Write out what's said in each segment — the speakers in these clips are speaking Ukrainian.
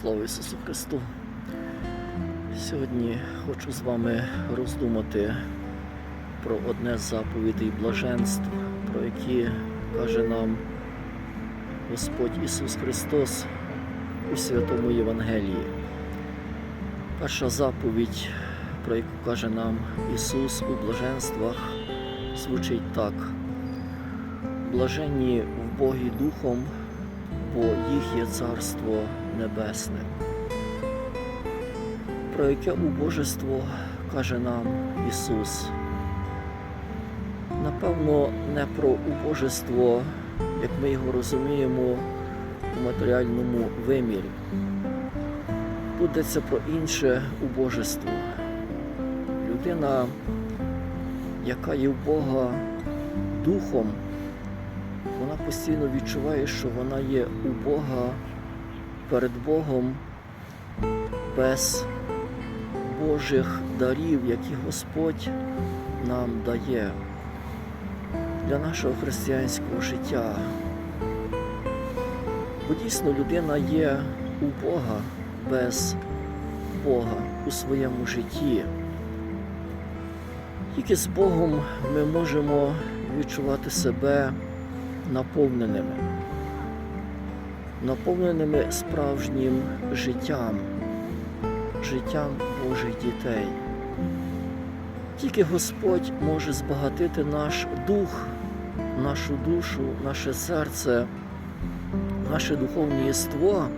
Слава Ісусу Христу! Сьогодні хочу з вами роздумати про одне з заповідей блаженств, про які каже нам Господь Ісус Христос у Святому Євангелії. Перша заповідь, про яку каже нам Ісус у блаженствах, звучить так. Блаженні в Богі Духом, бо їх є Царство Небесне. Про яке убожество каже нам Ісус. Напевно, не про убожество, як ми його розуміємо у матеріальному вимірі. Тут йдеться про інше убожество. Людина, яка є в Бога духом, постійно відчуває, що вона є у Бога перед Богом без Божих дарів, які Господь нам дає для нашого християнського життя. Бо дійсно людина є у Бога без Бога у своєму житті. Тільки з Богом ми можемо відчувати себе наповненими, наповненими справжнім життям, життям Божих дітей. Тільки Господь може збагатити наш дух, нашу душу, наше серце, наше духовне єство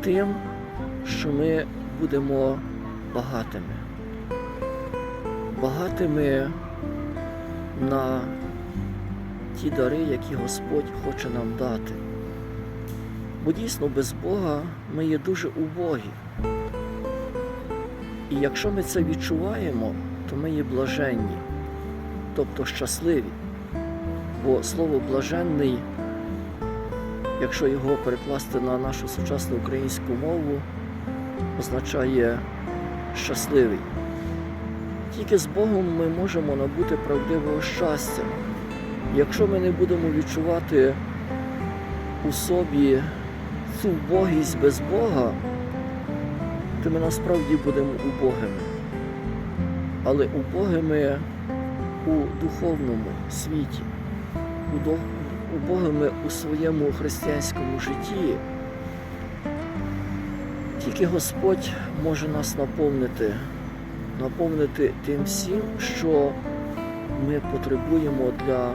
тим, що ми будемо багатими. Багатими на ті дари, які Господь хоче нам дати. Бо дійсно без Бога ми є дуже убогі. І якщо ми це відчуваємо, то ми є блаженні, тобто щасливі. Бо слово блаженний, якщо його перекласти на нашу сучасну українську мову, означає щасливий. Тільки з Богом ми можемо набути правдивого щастя. Якщо ми не будемо відчувати у собі цю вбогість без Бога, то ми насправді будемо убогими. Але убогими у духовному світі, убогими у своєму християнському житті. Тільки Господь може нас наповнити, наповнити тим всім, що ми потребуємо для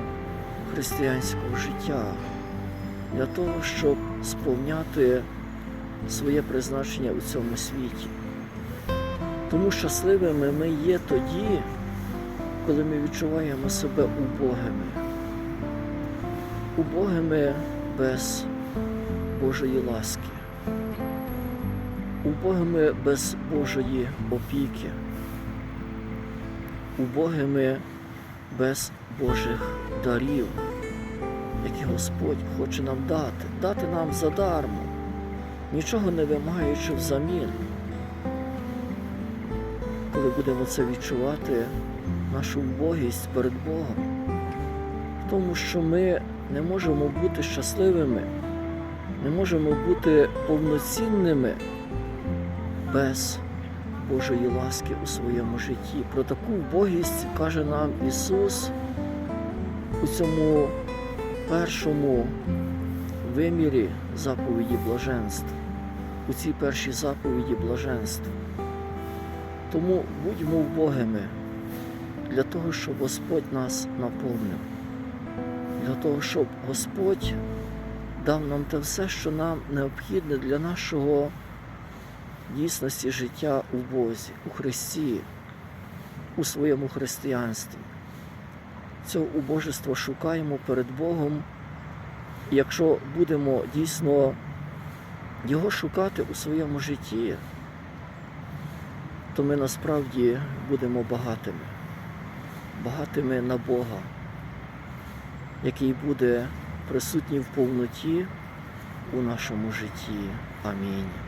християнського життя, для того, щоб сповняти своє призначення у цьому світі. Тому щасливими ми є тоді, коли ми відчуваємо себе убогими, убогими без Божої ласки, убогими без Божої опіки, убогими без Божих дарів, які Господь хоче нам дати, дати нам задармо, нічого не вимагаючи взамін. Коли будемо це відчувати, нашу вбогість перед Богом, в тому, що ми не можемо бути щасливими, не можемо бути повноцінними без Божої ласки у своєму житті. Про таку вбогість каже нам Ісус у цьому першому вимірі заповіді блаженств, у цій першій заповіді блаженств. Тому будьмо вбогими для того, щоб Господь нас наповнив, для того, щоб Господь дав нам те все, що нам необхідне для нашого дійсності життя у Бозі, у Христі, у своєму християнстві. Цього убожества шукаємо перед Богом, і якщо будемо дійсно його шукати у своєму житті, то ми насправді будемо багатими, багатими на Бога, який буде присутній в повноті у нашому житті. Амінь.